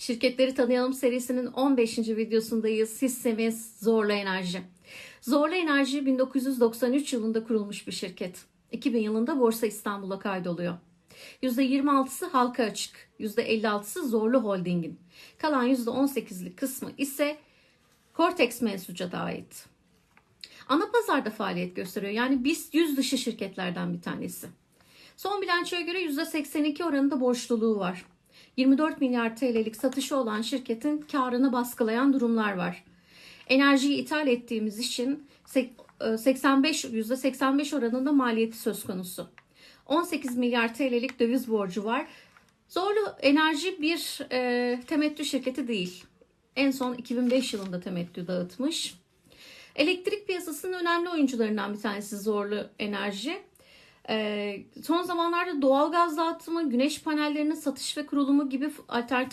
Şirketleri Tanıyalım serisinin 15. videosundayız. Hissemiz Zorlu Enerji. Zorlu Enerji 1993 yılında kurulmuş bir şirket. 2000 yılında Borsa İstanbul'a kaydoluyor. %26'sı halka açık, %56'sı Zorlu Holding'in. Kalan %18'lik kısmı ise Cortex Mensuc'a ait. Ana pazarda faaliyet gösteriyor. Yani BIST 100 dışı şirketlerden bir tanesi. Son bilançoya göre %82 oranında borçluluğu var. 24 milyar TL'lik satışı olan şirketin karını baskılayan durumlar var. Enerjiyi ithal ettiğimiz için sek- e, 85 %85 oranında maliyeti söz konusu. 18 milyar TL'lik döviz borcu var. Zorlu Enerji bir e, temettü şirketi değil. En son 2005 yılında temettü dağıtmış. Elektrik piyasasının önemli oyuncularından bir tanesi Zorlu Enerji. Son zamanlarda doğal gaz dağıtımı, güneş panellerinin satış ve kurulumu gibi alternatif